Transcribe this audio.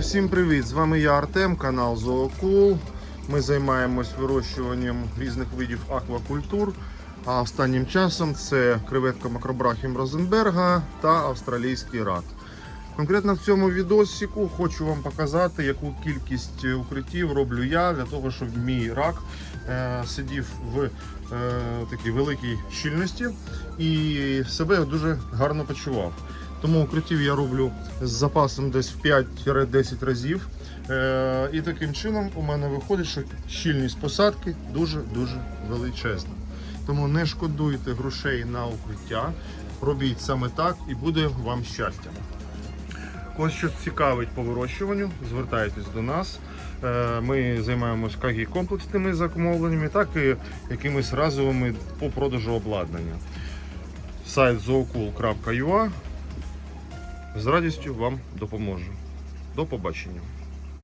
всім привіт! З вами я Артем, канал Зоокул. Ми займаємось вирощуванням різних видів аквакультур. А останнім часом це креветка макробрахім Розенберга та австралійський рак. Конкретно в цьому відосику хочу вам показати, яку кількість укриттів роблю я для того, щоб мій рак е, сидів в е, такій великій щільності і себе дуже гарно почував. Тому укриттів я роблю з запасом десь в 5-10 разів. Е, і таким чином у мене виходить, що щільність посадки дуже-дуже величезна. Тому не шкодуйте грошей на укриття, робіть саме так і буде вам щастя. Ось що цікавить по вирощуванню, звертайтесь до нас. Е, Ми займаємось як і комплексними замовленнями, так і якимись разовими по продажу обладнання. Сайт zookul.ua з радістю вам допоможу. До побачення.